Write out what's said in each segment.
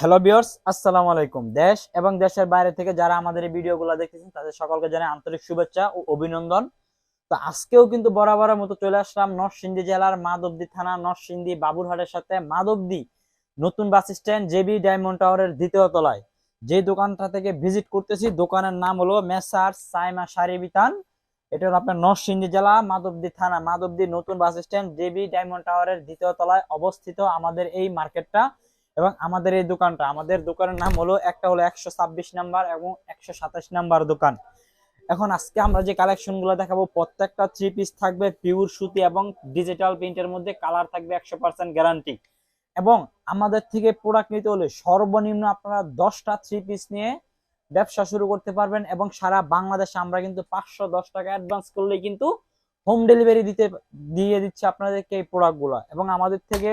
Hello বিয়ার্স আসসালামু আলাইকুম। দেশ এবং দেশের বাইরে থেকে যারা আমাদের এই ভিডিওগুলো দেখতেছেন, তাদের সকলকে জানাই আন্তরিক শুভেচ্ছা ও অভিনন্দন। তো আজকেও কিন্তু বরাবরের মতো চলে আসলাম নরসিংদী জেলার মাধবদী থানা, নরসিংদী বাবুরহাটের সাথে। মাধবদী নতুন বাস স্ট্যান্ড জেবি ডায়মন্ড টাওয়ারের দ্বিতীয় তলায়। যে দোকানটা থেকে ভিজিট করতেছি, দোকানের নাম হলো মেসার সাইমা শাড়ি এটা হলো আপনার নরসিংদী জেলা, মাধবদী থানা। মাধবদী নতুন বাস স্ট্যান্ড জেবি ডায়মন্ড টাওয়ারের দ্বিতীয় তলায় অবস্থিত আমাদের এই মার্কেটটা। এবং আমাদের এই দোকানটা, আমাদের দোকানের নাম হলো, একটা হলো একশো ছাব্বিশ নাম্বার এবং একশো সাতাশ নাম্বার দোকান। এখন আজকে আমরা যে কালেকশনগুলো দেখাবো, প্রত্যেকটা থ্রি পিস থাকবে পিওর সুতি এবং ডিজিটাল প্রিন্টের মধ্যে কালার থাকবে একশো পার্সেন্ট গ্যারান্টি এবং আমাদের থেকে প্রোডাক্ট নিতে হলে সর্বনিম্ন আপনারা দশটা থ্রি পিস নিয়ে ব্যবসা শুরু করতে পারবেন এবং সারা বাংলাদেশে আমরা কিন্তু পাঁচশো দশ টাকা অ্যাডভান্স করলে কিন্তু হোম ডেলিভারি দিতে, দিয়ে দিচ্ছে আপনাদেরকে এই প্রোডাক্টগুলো এবং আমাদের থেকে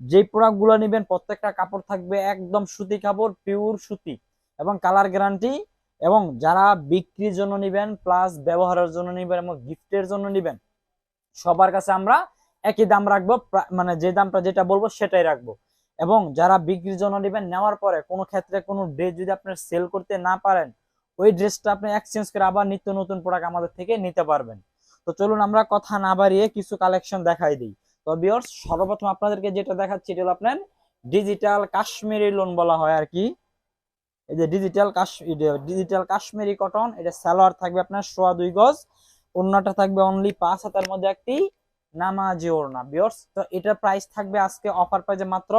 যে প্রোডাক্টগুলো নেবেন, প্রত্যেকটা কাপড় থাকবে একদম সুতি কাপড় পিওর সুতি এবং কালার গ্যারান্টি এবং যারা বিক্রির জন্য নেবেন প্লাস ব্যবহারের জন্য নেবেন এবং গিফটের জন্য নেবেন, সবার কাছে আমরা একই দাম রাখব মানে যে দামটা যেটা বলব সেটাই রাখব এবং যারা বিক্রির জন্য নেবেন নেওয়ার পরে কোনো ক্ষেত্রে কোনো ড্রেস যদি আপনার সেল করতে না পারেন, ওই ড্রেসটা আপনি এক্সচেঞ্জ করে আবার নিত্য নতুন প্রোডাক্ট আমাদের থেকে নিতে পারবেন। তো চলুন আমরা কথা না বাড়িয়ে কিছু কালেকশন দেখাই দিই। তো বিয়ার্স সর্বপ্রথম আপনাদেরকে যেটা দেখাচ্ছি, এটা হলো আপনার ডিজিটাল কাশ্মীরি লোন বলা হয় আর কি। এই যে ডিজিটাল ডিজিটাল কাশ্মীরি কটন এটা সালোয়ার থাকবে আপনার সোয়া দুই গজ, ওড়নাটা থাকবে অনলি পাঁচ হাতার মধ্যে একটি নামাজি ওড়না। বিয়ার্স তো এটার প্রাইস থাকবে আজকে অফার প্রাইসে মাত্র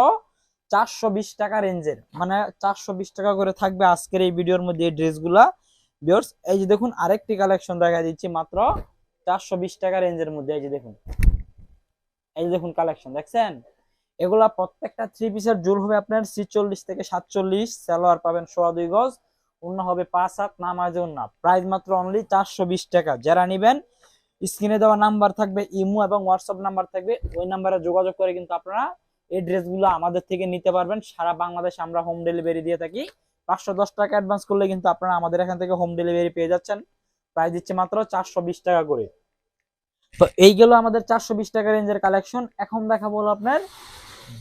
চারশো বিশ টাকা রেঞ্জের। মানে চারশো বিশ টাকা করে থাকবে আজকের এই ভিডিওর মধ্যে এই ড্রেসগুলা বিয়ার্স এই যে দেখুন, আরেকটি কালেকশন দেখা দিচ্ছি মাত্র চারশো বিশ টাকা রেঞ্জের মধ্যে। এই যে দেখুন। এই দেখুন কালেকশন দেখছেন? এগুলা প্রত্যেকটা থ্রি পিসের জুল হবে আপনার ছিচল্লিশ থেকে সাতচল্লিশ, সালোয়ার পাবেন সোয়া দুই গজ অন্য হবে পাঁচ হাত, নামাজে অন্য প্রাইস মাত্র অনলি চারশো বিশ টাকা। যারা নিবেন স্ক্রিনে দেওয়া নাম্বার থাকবে, ইমো এবং হোয়াটসঅ্যাপ নাম্বার থাকবে, ওই নাম্বারে যোগাযোগ করে কিন্তু আপনারা এই ড্রেসগুলো আমাদের থেকে নিতে পারবেন। সারা বাংলাদেশে আমরা হোম ডেলিভারি দিয়ে থাকি। পাঁচশো দশ টাকা অ্যাডভান্স করলে কিন্তু আপনারা আমাদের এখান থেকে হোম ডেলিভারি পেয়ে যাচ্ছেন। প্রাইস দিচ্ছে মাত্র চারশো বিশ টাকা করে। তো এই গেল আমাদের চারশো বিশ টাকা রেঞ্জের কালেকশন এখন দেখাবো হলো আপনার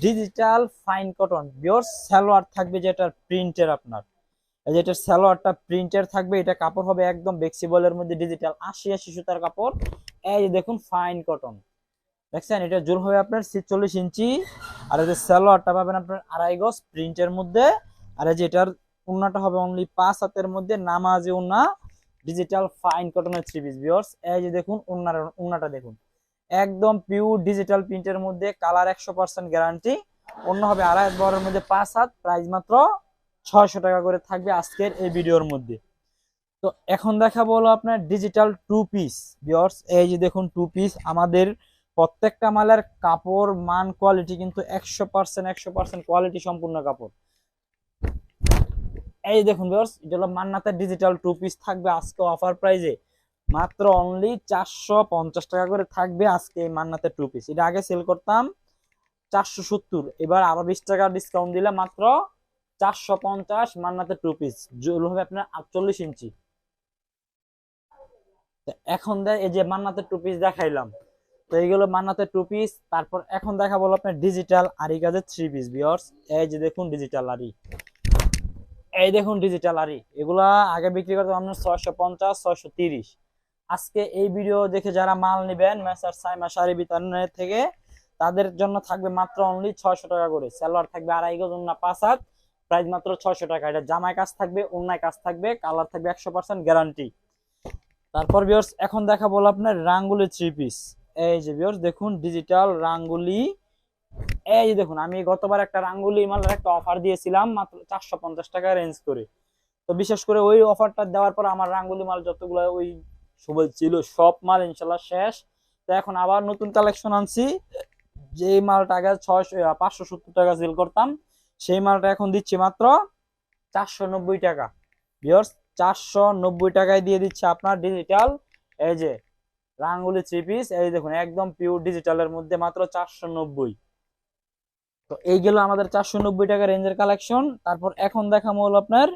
ডিজিটাল ফাইন কটন বিওর সালোয়ার থাকবে যেটার প্রিন্টের আপনার। এই যে এটার সালোয়ারটা প্রিন্টের থাকবে, এটা কাপড় হবে একদম ফ্লেক্সিবলের মধ্যে ডিজিটাল আশি আশি সুতার কাপড়। এই যে দেখুন ফাইন কটন দেখছেন? এটা জোর হবে আপনার ছিচল্লিশ ইঞ্চি। আর এই যে সালোয়ারটা পাবেন আপনার আড়াই গজ প্রিন্টের মধ্যে। আর এই যে এটার উন্নাটা হবে অনলি পাঁচ হাতের মধ্যে, নামাজি উন্না। ডিজিটাল ফাইন কটনের থ্রি পিস বিয়ার্স এই যে দেখুন, উন্নার, উন্নাটা দেখুন। একদম পিওর ডিজিটাল প্রিন্টের মধ্যে কালার একশো পার্সেন্ট গ্যারান্টি অন্য হবে আড়াই বরের মধ্যে পাঁচ হাত প্রাইস মাত্র ছয়শো টাকা করে থাকবে আজকের এই ভিডিওর মধ্যে। তো এখন দেখাবো হলো আপনার ডিজিটাল টু পিস বিয়ার্স এই যে দেখুন টু পিস আমাদের প্রত্যেকটা মালের কাপড়, মান কোয়ালিটি কিন্তু একশো পার্সেন্ট একশো পার্সেন্ট কোয়ালিটি সম্পূর্ণ কাপড়। এই দেখুন বিয়ার্স এটা হলো মান্নাতের ডিজিটাল টু পিস থাকবে আজকে অফার প্রাইজে মাত্র অনলি চারশো পঞ্চাশ টাকা করে থাকবে আজকে এই মান্নাতের টু পিস এটা আগে সেল করতাম চারশো সত্তর, এবার আরও বিশ টাকা ডিসকাউন্ট দিলে মাত্র চারশো পঞ্চাশ মান্নাতের টু পিস জুল হবে আপনার আটচল্লিশ ইঞ্চি। এখন এই যে মান্নাতের টু পিস দেখাইলাম। তো এইগুলো মান্নাতের টু পিস তারপর এখন দেখা বলো আপনার ডিজিটাল আরি কাজের থ্রি পিস বিয়ার্স এই যে দেখুন ডিজিটাল আরি এই দেখুন ডিজিটাল আরি এগুলা আগে বিক্রি করতে আপনার ছয়শো পঞ্চাশ, ছয়শো তিরিশ। আজকে এই ভিডিও দেখে যারা মাল নেবেন মেসার সাইমা শাড়ি বিতানের থেকে, তাদের জন্য থাকবে মাত্র অনলি ছয়শো টাকা করে। সালোয়ার থাকবে আড়াই গজ, অন্য পাঁচ হাত প্রাইস মাত্র ছয়শো টাকা। এটা জামায় কাজ থাকবে অন্যায় কাজ থাকবে কালার থাকবে একশো পার্সেন্ট গ্যারান্টি তারপর বিয়ার্স এখন দেখা বলো আপনার রাঙ্গুলি থ্রি পিস এই যে বিয়ার্স দেখুন ডিজিটাল রাঙ্গুলি এই দেখুন, আমি গতবার একটা রাঙ্গুলি মালের একটা অফার দিয়েছিলাম, মাত্র চারশো পঞ্চাশ টাকা রেঞ্জ করে। তো বিশেষ করে ওই অফারটা দেওয়ার পর আমার রাঙ্গুলি মাল যতগুলো ওই সবল ছিল, সব মাল ইনশাল্লাহ শেষ। তো এখন আবার নতুন কালেকশন আনছি। যে মালটা আগে ছয়শো পাঁচশো সত্তর টাকা সেল করতাম, সেই মালটা এখন দিচ্ছি মাত্র চারশো নব্বই টাকা। বিয়ার্স চারশো নব্বই টাকায় দিয়ে দিচ্ছে আপনার ডিজিটাল এই যে, রাঙ্গুলি থ্রি পিস এই দেখুন, একদম পিওর ডিজিটালের মধ্যে মাত্র চারশো নব্বই। তো এই গেল আমাদের চারশো নব্বই টাকা রেঞ্জের কালেকশন তারপর এখন দেখাবো হলো আপনার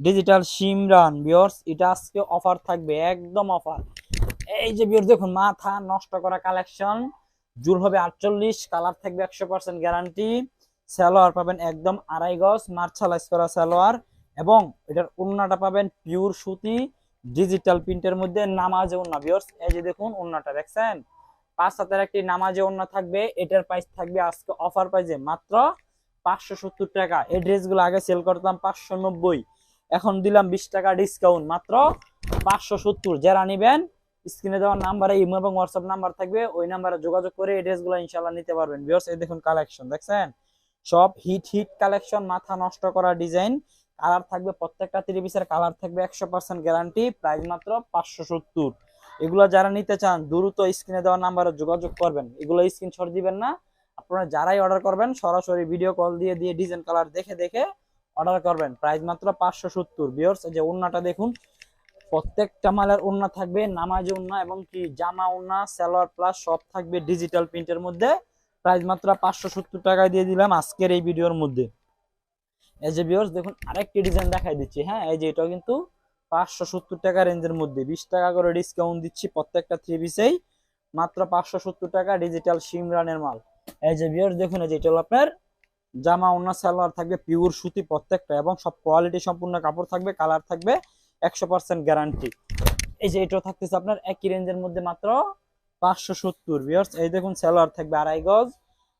ডিজিটাল সিমরান বিয়ার্স এটা আজকে অফার থাকবে, একদম অফার এই যে বিয়ার্স দেখুন, মাথা নষ্ট করা কালেকশন জুল হবে আটচল্লিশ কালার থাকবে একশো পার্সেন্ট গ্যারান্টি সালোয়ার পাবেন একদম আড়াই গজ মার্শালাইজ করা সালোয়ার। এবং এটার ওন্নাটা পাবেন পিওর সুতি ডিজিটাল প্রিন্টের মধ্যে নামাজে ওন্না ভিউয়ার্স এই যে দেখুন, উন্নাটা, দেখছেন? পাঁচ হাতের একটি নামাজে অন্য থাকবে, এটার প্রাইস থাকবে আজকে অফার প্রাইসে মাত্র পাঁচশো সত্তর টাকা। এই ড্রেসগুলো আগে সেল করতাম পাঁচশো নব্বই। এখন দিলাম বিশ টাকা ডিসকাউন্ট মাত্র পাঁচশো সত্তর। যারা নিবেন স্ক্রিনে দেওয়ার নাম্বারে ইমো এবং হোয়াটসঅ্যাপ নাম্বার থাকবে, ওই নাম্বারে যোগাযোগ করে এই ড্রেসগুলো ইনশাল্লাহ নিতে পারবেন। ভিউয়ার্স এই দেখুন কালেকশন দেখছেন? সব হিট হিট কালেকশন মাথা নষ্ট করা ডিজাইন কালার থাকবে প্রত্যেকটা থ্রি পিসের কালার থাকবে একশো পার্সেন্ট গ্যারান্টি প্রাইস মাত্র পাঁচশো সত্তর। এগুলো যারা নিতে চান, দ্রুত স্ক্রিনে দেওয়া নাম্বারে যোগাযোগ করবেন। এগুলো স্ক্রিনশট দিবেন না। আপনারা যারাই অর্ডার করবেন, সরাসরি ভিডিও কল দিয়ে দিয়ে ডিজাইন কালার দেখে দেখে অর্ডার করবেন। প্রাইস মাত্র পাঁচশো সত্তর। বিয়ার্স যে ওন্নাটা দেখুন, প্রত্যেকটা মালের ওন্না থাকবে, নামাজি ওন্না এবং কি জামা ওন্না স্যালোয়ার প্লাস সব থাকবে ডিজিটাল প্রিন্টের মধ্যে। প্রাইস মাত্র পাঁচশো সত্তর টাকায় দিয়ে দিলাম আজকের এই ভিডিওর মধ্যে। এই যে বিয়ার্স দেখুন, আরেকটি ডিজাইন দেখাই দিচ্ছি। হ্যাঁ এই যে এটাও কিন্তু পাঁচশো সত্তর টাকা রেঞ্জের মধ্যে। বিশ টাকা করে ডিসকাউন্ট দিচ্ছি প্রত্যেকটা থ্রি পিসেই মাত্র পাঁচশো সত্তর টাকা ডিজিটাল সিমরানের মাল। এই যে বিয়ার্স দেখুন যে, এটা হলো আপনার জামা ওন্না সালোয়ার থাকবে পিওর সুতি প্রত্যেকটা এবং সব কোয়ালিটি সম্পূর্ণ কাপড় থাকবে কালার থাকবে, একশো পার্সেন্ট গ্যারান্টি এই যে, এটাও থাকতেছে আপনার একই রেঞ্জের মধ্যে মাত্র পাঁচশো সত্তর বিয়ার্স এই দেখুন, সালোয়ার থাকবে আড়াই গজ।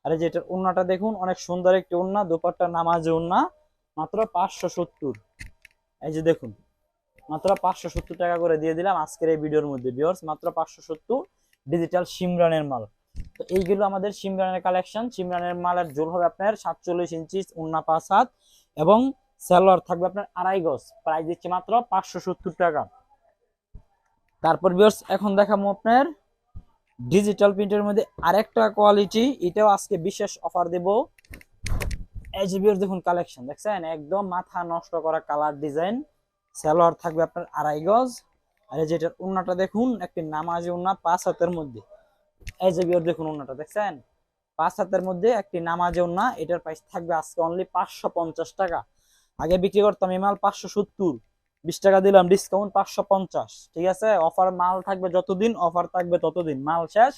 আর এই যে, এটার ওন্নাটা দেখুন, অনেক সুন্দর একটি ওন্না দুপাট্টা নামাজে ওন্না মাত্র পাঁচশো সত্তর। এই যে, দেখুন। মাত্র পাঁচশো সত্তর টাকা করে দিয়ে দিলাম আজকের এই ভিডিওর মধ্যে বিয়ার্স মাত্র পাঁচশো সত্তর ডিজিটাল সিমরানের মাল। তো এইগুলো আমাদের সিমরানের কালেকশন সিমরানের মালের জোর হবে আপনার সাতচল্লিশ ইঞ্চি উন্না পাঁচ হাত এবং সালোয়ার থাকবে আপনার আড়াই গজ। প্রাইস দিচ্ছে মাত্র পাঁচশো সত্তর টাকা। তারপর ভিওর্স এখন দেখাবো আপনার ডিজিটাল প্রিন্টের মধ্যে আরেকটা কোয়ালিটি এটাও আজকে বিশেষ অফার দেব। এই যে বিয়ার্স দেখুন কালেকশন দেখছেন? একদম মাথা নষ্ট করা কালার ডিজাইন সালোয়ার থাকবে আপনার আড়াই গজ। আর এই যেটার উন্নাটা দেখুন, একটি নামাজি উন্না পাঁচ হাতের মধ্যে। এই যে বিয়ার দেখুন উন্নাটা, দেখছেন? পাঁচ হাতের মধ্যে একটি নামাজে উন্না, এটার প্রাইস থাকবে আজকে অনলি পাঁচশো পঞ্চাশ টাকা। আগে বিক্রি করতাম এই মাল পাঁচশো সত্তর। বিশ টাকা দিলাম ডিসকাউন্ট পাঁচশো পঞ্চাশ। ঠিক আছে? অফার মাল থাকবে যতদিন অফার থাকবে ততদিন। মাল শেষ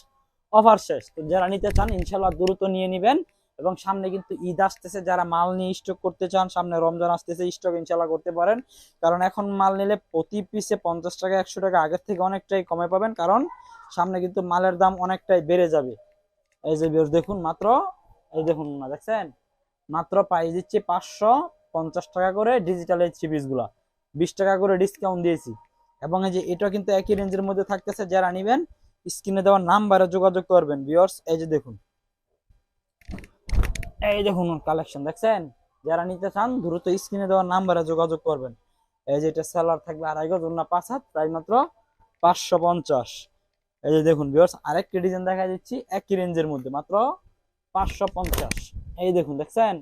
অফার শেষ। তো যারা নিতে চান ইনশাল্লাহ দ্রুত নিয়ে নিবেন। এবং সামনে কিন্তু ঈদ আসতেছে। যারা মাল নিয়ে স্টক করতে চান, সামনে রমজান আসতেছে স্টক ইনশাল্লাহ করতে পারেন। কারণ এখন মাল নিলে প্রতি পিসে পঞ্চাশ টাকা, একশো টাকা আগের থেকে অনেকটাই কমে পাবেন। কারণ সামনে কিন্তু মালের দাম অনেকটাই বেড়ে যাবে। এই যে দেখুন মাত্র, এই দেখুন না, দেখছেন? মাত্র পাই দিচ্ছি পাঁচশো পঞ্চাশ টাকা করে ডিজিটাল এই থ্রি গুলা। বিশ টাকা করে ডিসকাউন্ট দিয়েছি। এবং এই যে এটা কিন্তু একই রেঞ্জের মধ্যে থাকতেছে। যারা নিবেন স্ক্রিনে দেওয়া নাম্বারে যোগাযোগ করবেন। বিয়ার্স এই যে দেখুন। এই দেখুন কালেকশন দেখছেন? যারা নিতে চান, দ্রুত স্ক্রিনে দেওয়ার নাম্বারে যোগাযোগ করবেন। এই যে এটা সেলার থাকবে আড়াই গজ অন্য পাঁচ হাত, প্রায় মাত্র পাঁচশো পঞ্চাশ। এই যে দেখুন বিয়ার্স আরেকটি ডিজাইন দেখা দিচ্ছি, একই রেঞ্জের মধ্যে, মাত্র পাঁচশো পঞ্চাশ। এই দেখুন, দেখছেন?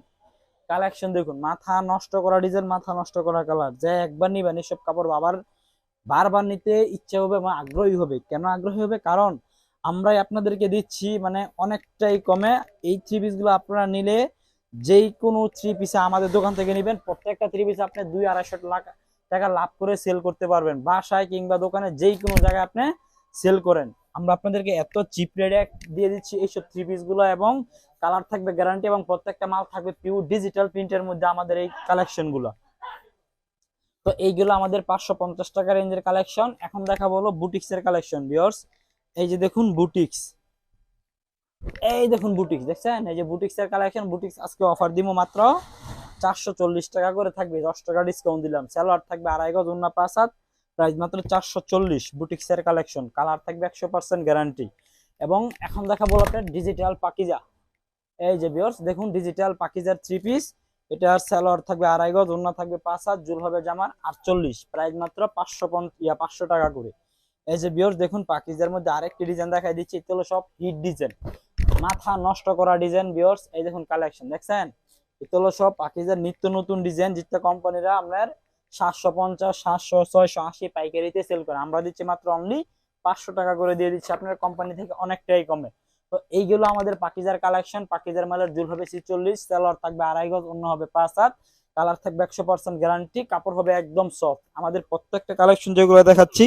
কালেকশন দেখুন, মাথা নষ্ট করা ডিজাইন মাথা নষ্ট করা কালার যে একবার নিবেন, এসব কাপড় আবার বারবার নিতে ইচ্ছে হবে বা আগ্রহী হবে। কেন আগ্রহী হবে? কারণ আমরাই আপনাদেরকে দিচ্ছি মানে অনেকটাই কমে। এই থ্রি পিসগুলো আপনারা নিলে যেই কোনো থ্রি পিসে আমাদের দোকান থেকে নেবেন, প্রত্যেকটা থ্রি পিসে আপনি দুই আড়াইশো লাখ টাকা লাভ করে সেল করতে পারবেন। বাসায় কিংবা দোকানে যেই কোনো জায়গায় আপনি সেল করেন। আমরা আপনাদেরকে এত চিপ রেটে দিয়ে দিচ্ছি এইসব থ্রি পিসগুলো এবং কালার থাকবে গ্যারান্টি এবং প্রত্যেকটা মাল থাকবে পিওর ডিজিটাল প্রিন্টের মধ্যে আমাদের এই কালেকশনগুলো। তো এইগুলো আমাদের পাঁচশো পঞ্চাশ টাকা রেঞ্জের কালেকশন এখন দেখা বলো বুটিক্স এর কালেকশন বিয়ার্স এই যে দেখুন বুটিক্স। এই দেখুন বুটিক্স, দেখছেন? এই যে বুটিক্স এর কালেকশন বুটিক্স আজকে অফার দিব মাত্র চারশো চল্লিশ টাকা করে থাকবে। দশ টাকা ডিসকাউন্ট দিলাম। স্যালোয়ার থাকবে আড়াই গজ, উন্না পাঁচ হাত। প্রাইস মাত্র চারশো চল্লিশ। বুটিক্সের কালেকশন কালার থাকবে একশো পার্সেন্ট গ্যারান্টি এবং এখন দেখাবো আপনার ডিজিটাল পাকিজা। এই যে বিয়র্স দেখুন ডিজিটাল পাকিজার থ্রি পিস এটার স্যালোয়ার থাকবে আড়াই গজ অন্য থাকবে পাঁচ হাত, জুল হবে জামার আটচল্লিশ। প্রাইস মাত্র পাঁচশো ইয়া, পাঁচশো টাকা করে। এই যে বিয়র্স দেখুন, পাকিজার মধ্যে আরেকটি ডিজাইন দেখাই দিচ্ছি। এগুলো হলো সব হিট ডিজাইন মাথা নষ্ট করা ডিজাইন বিয়র্স এই দেখুন কালেকশন দেখছেন? এগুলো হলো সব পাকিজার নিত্য নতুন ডিজাইন যেটা কোম্পানিরা আপনার সাতশো পঞ্চাশ, সাতশো ছয়শো আশি পাইকারিতে সেল করে। আমরা দিচ্ছি মাত্র অনলি পাঁচশো টাকা করে দিয়ে দিচ্ছি আপনার কোম্পানি থেকে অনেকটাই কমে। তো এইগুলো আমাদের পাকিজার কালেকশন পাকিজার মালের জুল হবে ছিচল্লিশ, সালোয়ার থাকবে আড়াই গজ, অন্য হবে পাঁচ হাত। কালার থাকবে একশো পার্সেন্ট গ্যারান্টি কাপড় হবে একদম সফট আমাদের প্রত্যেকটা কালেকশন যেগুলো দেখাচ্ছি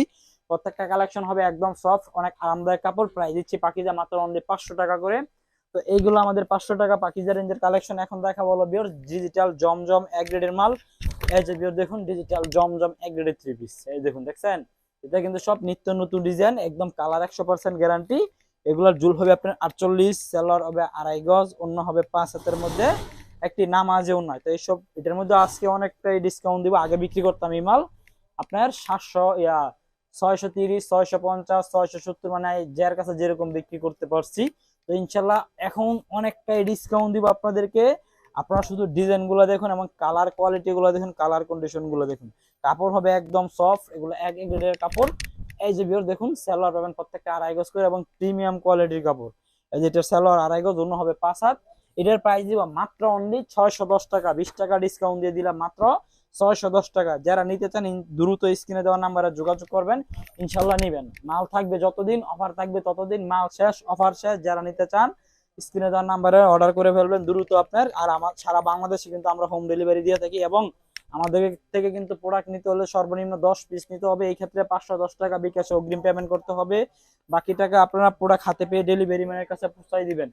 প্রত্যেকটা কালেকশন হবে একদম সফট অনেক আরামদায়ক কাপড়। প্রায় দিচ্ছি পাকিজা মাত্র অনলি পাঁচশো টাকা করে। তো এইগুলো আমাদের পাঁচশো টাকা পাকিজা রেঞ্জের কালেকশন এখন দেখা বলো বিয়র ডিজিটাল জমজম এক গ্রেডের মাল। এই যে বিয়র দেখুন ডিজিটাল জমজম এক গ্রেডের থ্রি পিস এই দেখুন, দেখছেন? এটা কিন্তু সব নিত্য নতুন ডিজাইন একদম কালার একশো পার্সেন্ট গ্যারান্টি এগুলোর জুল হবে আপনার আটচল্লিশ সেলর হবে আড়াই গজ, অন্য হবে পাঁচ হাতের মধ্যে। একটি নামাজেও নয় তো এইসব, এটার মধ্যে আজকে অনেকটাই ডিসকাউন্ট দিব। আগে বিক্রি করতাম এই মাল। আপনার সাতশো, ইয়া ছয়শো তিরিশ, ছয়শো পঞ্চাশ, ছয়শো সত্তর মানে যার কাছে যেরকম বিক্রি করতে পারছি। তো ইনশাল্লাহ এখন অনেকটাই ডিসকাউন্ট দিব আপনাদেরকে। আপনারা শুধু ডিজাইনগুলো দেখুন এবং কালার কোয়ালিটি গুলো দেখুন কালার কন্ডিশনগুলো দেখুন। কাপড় হবে একদম সফট এগুলো এক গ্রেডের কাপড়। এই যে বিয়র দেখুন, সালোয়ার পাবেন প্রত্যেকটা আড়াই গজ করে এবং প্রিমিয়াম কোয়ালিটির কাপড়। এই যে এটা সালোয়ার আড়াই গজ, অন্য হবে পাঁচ হাত। এটার প্রাইস দিব মাত্র অনলি ছয়শো দশ টাকা। বিশ টাকা ডিসকাউন্ট দিয়ে দিলাম মাত্র। ছয়শো দশ টাকা। যারা নিতে চান দ্রুত স্ক্রিনে দেওয়া নাম্বারে যোগাযোগ করবেন, ইনশাল্লাহ নিবেন। মাল থাকবে যতদিন, অফার থাকবে ততদিন, মাল শেষ, অফার শেষ। যারা নিতে চান, স্ক্রিনে দেওয়ার নাম্বারে অর্ডার করে ফেলবেন, দ্রুত আপনার। আর আমার সারা বাংলাদেশে কিন্তু আমরা হোম ডেলিভারি দিয়ে থাকি এবং আমাদের থেকে কিন্তু প্রোডাক্ট নিতে হলে সর্বনিম্ন দশ পিস নিতে হবে। এই ক্ষেত্রে পাঁচশো দশ টাকা বিকাশে অগ্রিম পেমেন্ট করতে হবে। বাকি টাকা আপনারা প্রোডাক্ট হাতে পেয়ে ডেলিভারি ম্যানের কাছে পৌঁছাই দিবেন।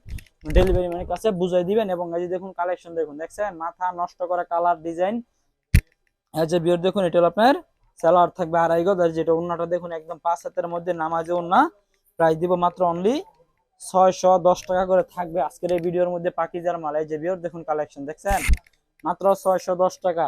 ডেলিভারি ম্যানের কাছে বুঝাই দিবেন এবং এই দেখুন কালেকশন দেখুন, দেখছেন? মাথা নষ্ট করা কালার ডিজাইন যে বিয়ার দেখুন, এটা হলো আপনার স্যালার থাকবে আড়াই গজ। যেটা উন্নাটা দেখুন, একদম পাঁচ হাতের মধ্যে নামাজে উন্না প্রাইস দিব মাত্র অনলি ছয়শো দশ টাকা করে থাকবে আজকের এই ভিডিওর মধ্যে পাকিজার মাল। এই যে বিয়ার দেখুন কালেকশন দেখছেন? মাত্র ছয়শো দশ টাকা।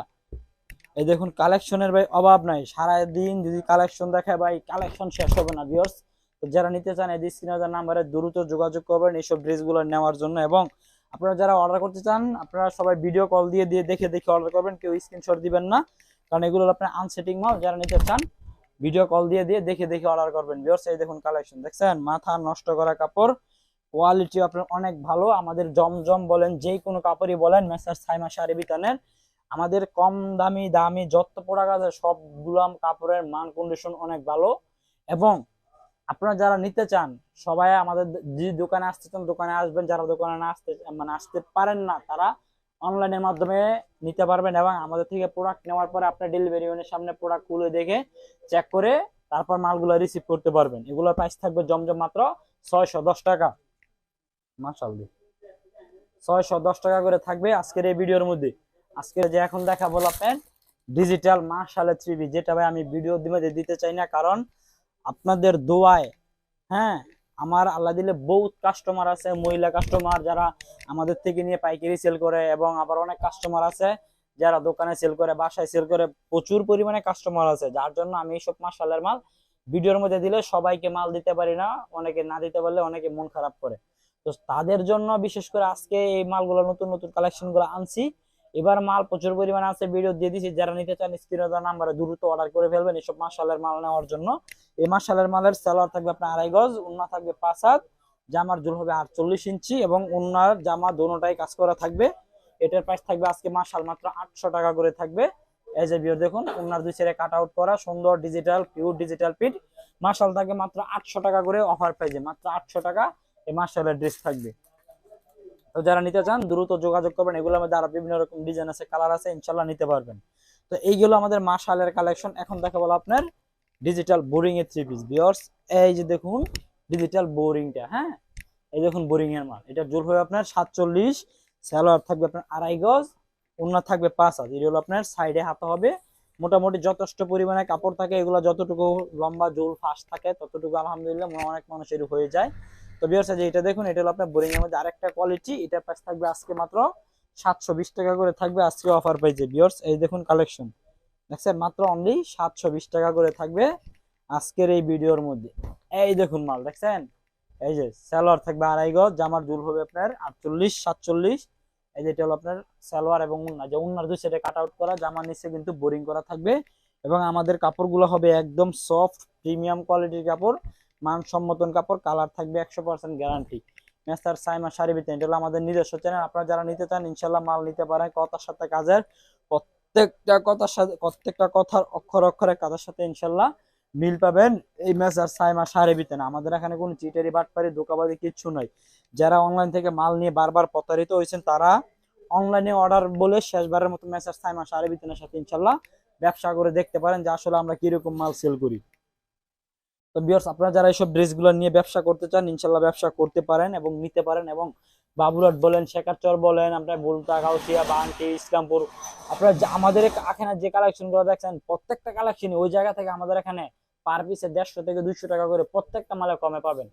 এই দেখুন কালেকশনের ভাই অভাব নাই। সারা দিন যদি কালেকশন দেখায় ভাই কালেকশন শেষ হবে না বিয়ার্স যারা নিতে চান, এই স্ক্রিনে নাম্বারে দ্রুত যোগাযোগ করবেন এইসব ড্রেসগুলো নেওয়ার জন্য। এবং আপনারা যারা অর্ডার করতে চান, আপনারা সবাই ভিডিও কল দিয়ে দিয়ে দেখে দেখে অর্ডার করবেন, কেউ স্ক্রিনশট দিবেন না। কারণ এগুলো আপনার আনসেটিং মাল, যারা নিতে চান ভিডিও কল দিয়ে দিয়ে দেখে দেখে অর্ডার করবেন। ভিউয়ার্স এই দেখুন কালেকশন দেখছেন? মাথা নষ্ট করা কাপড় কোয়ালিটি আপনার অনেক ভালো। আমাদের জমজম বলেন, যে কোনো কাপড়ই বলেন মেসার সাইমা শাড়ি বিতানের আমাদের কম দামি দামি, যত প্রোডাক্ট আছে, সবগুলো কাপড়ের মান কন্ডিশন অনেক ভালো। এবং আপনারা যারা নিতে চান, সবাই আমাদের যে দোকানে আসতে চান, দোকানে আসবেন। যারা দোকানে না আসতে মানে আসতে পারেন না, তারা অনলাইনের মাধ্যমে নিতে পারবেন এবং আমাদের থেকে প্রোডাক্ট নেওয়ার পরে আপনার ডেলিভারি ম্যানের সামনে প্রোডাক্ট খুলে দেখে চেক করে তারপর মালগুলো রিসিভ করতে পারবেন। এগুলোর প্রাইস থাকবে জমজম মাত্র ছয়শো দশ টাকা। মাসাল ছয়শো দশ টাকা করে থাকবে আজকের এই ভিডিওর মধ্যে। আজকে যে এখন দেখাবো আপনার ডিজিটাল মার্শালের থ্রিবি যেটা ভাই আমি ভিডিও দিতে চাই না, কারণ আপনাদের দোয়ায় হ্যাঁ? আমার আল্লাহ দিলে বহুত কাস্টমার আছে, মহিলা কাস্টমার যারা আমাদের থেকে নিয়ে পাইকারি সেল করে এবং আবার অনেক কাস্টমার আছে যারা দোকানে সেল করে, বাসায় সেল করে, প্রচুর পরিমাণে কাস্টমার আছে। যার জন্য আমি এইসব মাসালের মাল ভিডিওর মধ্যে দিলে সবাইকে মাল দিতে পারি না, অনেকে না দিতে পারলে অনেকে মন খারাপ করে। তো তাদের জন্য বিশেষ করে আজকে এই মালগুলো নতুন নতুন কালেকশনগুলো আনছি। এবার মাল প্রচুর পরিমাণে আছে ভিডিও দিয়ে দিছি। যারা নিতে চান স্ক্রিনে নাম্বারে দ্রুত অর্ডার করে ফেলবেন এইসব মাসালের মাল নেওয়ার জন্য। এই মাসালের মালের সালোয়ার থাকবে আপনার আড়াই গজ, উন্না থাকবে পাঁচ হাত, জামার জোল হবে আটচল্লিশ ইঞ্চি এবং উন্নার জামা দোনোটাই কাজ করা থাকবে। এটার প্রাইস থাকবে আজকে মাসাল মাত্র আটশো টাকা করে থাকবে। এই যে বিয়র দেখুন, উন্নার দুই সাইডে কাট আউট করা, সুন্দর ডিজিটাল পিওর ডিজিটাল পিট মাসাল থাকবে মাত্র আটশো টাকা করে অফার প্রাইজে মাত্র আটশো টাকা এই মাসালের ড্রেস থাকবে। তো যারা নিতে চান, দ্রুত যোগাযোগ করবেন। এগুলোর মধ্যে আরও বিভিন্ন রকম ডিজাইন আছে কালার আছে ইনশাল্লাহ নিতে পারবেন। তো এইগুলো আমাদের মাসালের কালেকশন এখন দেখা বলো আপনার ডিজিটাল বোরিং এর থ্রি পিস বিয়ার্স এই যে দেখুন ডিজিটাল বোরিংটা হ্যাঁ? এই দেখুন বোরিং এর মাল। এটা জোর হবে আপনার সাতচল্লিশ স্যালোয়ার থাকবে আপনার আড়াই গজ ওন্না থাকবে পাঁচ হাত। এটা হলো আপনার সাইডে হাতে হবে। মোটামুটি যথেষ্ট পরিমাণে কাপড় থাকে, এগুলো যতটুকু লম্বা জোল ফাঁস থাকে, ততটুকু আলহামদুলিল্লাহ অনেক মানুষের হয়ে যায়। তো বিয়ার্স যে এটা দেখুন, এটা হলো আপনার বোরিং এর মধ্যে আরেকটা কোয়ালিটি এটা প্রাইস থাকবে আজকে মাত্র সাতশো বিশ টাকা করে থাকবে আজকে অফার পাইছে বিয়ার্স এই দেখুন কালেকশন দেখছেন, মাত্র অনলি সাতশো বিশ টাকা করে থাকবে আজকের এই ভিডিওর মধ্যে। এই দেখুন মাল, দেখছেন? এই যে সালোয়ার থাকবে আড়াই গজ, জামার জুল হবে আপনার আটচল্লিশ, সাতচল্লিশ। এই যে এটা হলো আপনার সালোয়ার এবং উন্না। যে উন্নার দুই সাইডে কাট আউট করা, জামার নিচে কিন্তু বোরিং করা থাকবে। এবং আমাদের কাপড়গুলো হবে একদম সফট প্রিমিয়াম কোয়ালিটির কাপড়। মানসম্মতন কাপড় কালার থাকবে একশো পার্সেন্ট গ্যারান্টি মেস্তার সাইমা শাড়ি বিতে এটা হলো আমাদের নিজস্ব চ্যানেল আপনারা যারা নিতে চান ইনশাল্লাহ মাল নিতে পারেন। কথার সাথে কাজের প্রত্যেকটা কথার সাথে, প্রত্যেকটা কথার অক্ষর অক্ষরে কাজের সাথে ইনশাল্লাহ মিল পাবেন এই মেসার সাইমা শাড়ি বিতে না আমাদের এখানে কোনো চিটারি, বাটপারি, ধোকাবাজি কিচ্ছু নয় যারা অনলাইন থেকে মাল নিয়ে বারবার প্রতারিত হয়েছেন, তারা অনলাইনে অর্ডার বলে শেষবারের মতো মেসার সাইমা শাড়ি বিতেনের সাথে ইনশাল্লাহ ব্যবসা করে দেখতে পারেন যে আসলে আমরা কীরকম মাল সেল করি। তো বিয়ার্স আপনারা যারা এইসব ড্রেসগুলো নিয়ে ব্যবসা করতে চান, ইনশাল্লাহ ব্যবসা করতে পারেন এবং নিতে পারেন এবং বাবুরহাট বলেন, শেখারচর বলেন, আপনার বুলতা, গাউসিয়া, বানটি, ইসলামপুর, আপনারা আমাদের এখানে যে কালেকশনগুলো দেখছেন, প্রত্যেকটা কালেকশন ওই জায়গা থেকে আমাদের এখানে পার পিসে দেড়শো থেকে দুইশো টাকা করে প্রত্যেকটা মালে কমে পাবেন।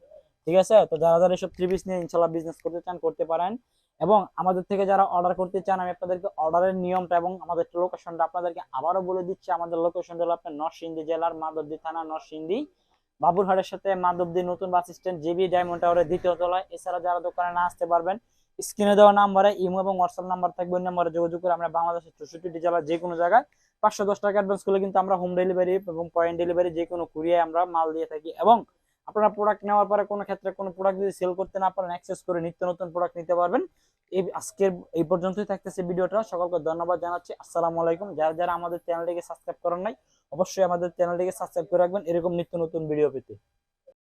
ঠিক আছে? তো যারা যারা এইসব থ্রি পিস নিয়ে ইনশাল্লাহ বিজনেস করতে চান, করতে পারেন এবং আমাদের থেকে যারা অর্ডার করতে চান, আমি আপনাদেরকে অর্ডারের নিয়মটা এবং আমাদের লোকেশনটা আপনাদেরকে আবারও বলে দিচ্ছি। আমাদের লোকেশনটা হলো আপনার নরসিংদী জেলার মাধবদী থানা, নরসিংদী। বাবুরহাটের সাথে মাধবদী নতুন বাস স্ট্যান্ড জিবি ডায়মন্ড টাওয়ারের দ্বিতীয় তলায়। এছাড়া যারা দোকানে না আসতে পারবেন, স্ক্রিনে দেওয়া নাম্বারে ইমো এবং হোয়াটসঅ্যাপ নাম্বার থাকবে, ওই নাম্বারে যোগাযোগ করে আমরা বাংলাদেশের চৌষট্টি জেলার যে কোনো জায়গায় পাঁচশো দশ টাকা অ্যাডভান্স করলে কিন্তু আমরা হোম ডেলিভারি এবং পয়েন্ট ডেলিভারি যে কোনো কুরিয়ায় আমরা মাল দিয়ে থাকি এবং আপনারা প্রোডাক্ট নেওয়ার পরে কোনো ক্ষেত্রে কোনো প্রোডাক্ট যদি সেল করতে না পারেন অ্যাক্সেস করে নিত্য নতুন প্রোডাক্ট নিতে পারবেন। এই আজকের, এই পর্যন্তই থাকতেছে ভিডিওটা। সকলকে ধন্যবাদ জানাচ্ছি। আসসালামু আলাইকুম। যারা যারা আমাদের চ্যানেলটিকে সাবস্ক্রাইব করেন নাই, অবশ্যই আমাদের চ্যানেলটিকে সাবস্ক্রাইব করে রাখবেন। এরকম নিত্য নতুন ভিডিও পেতে।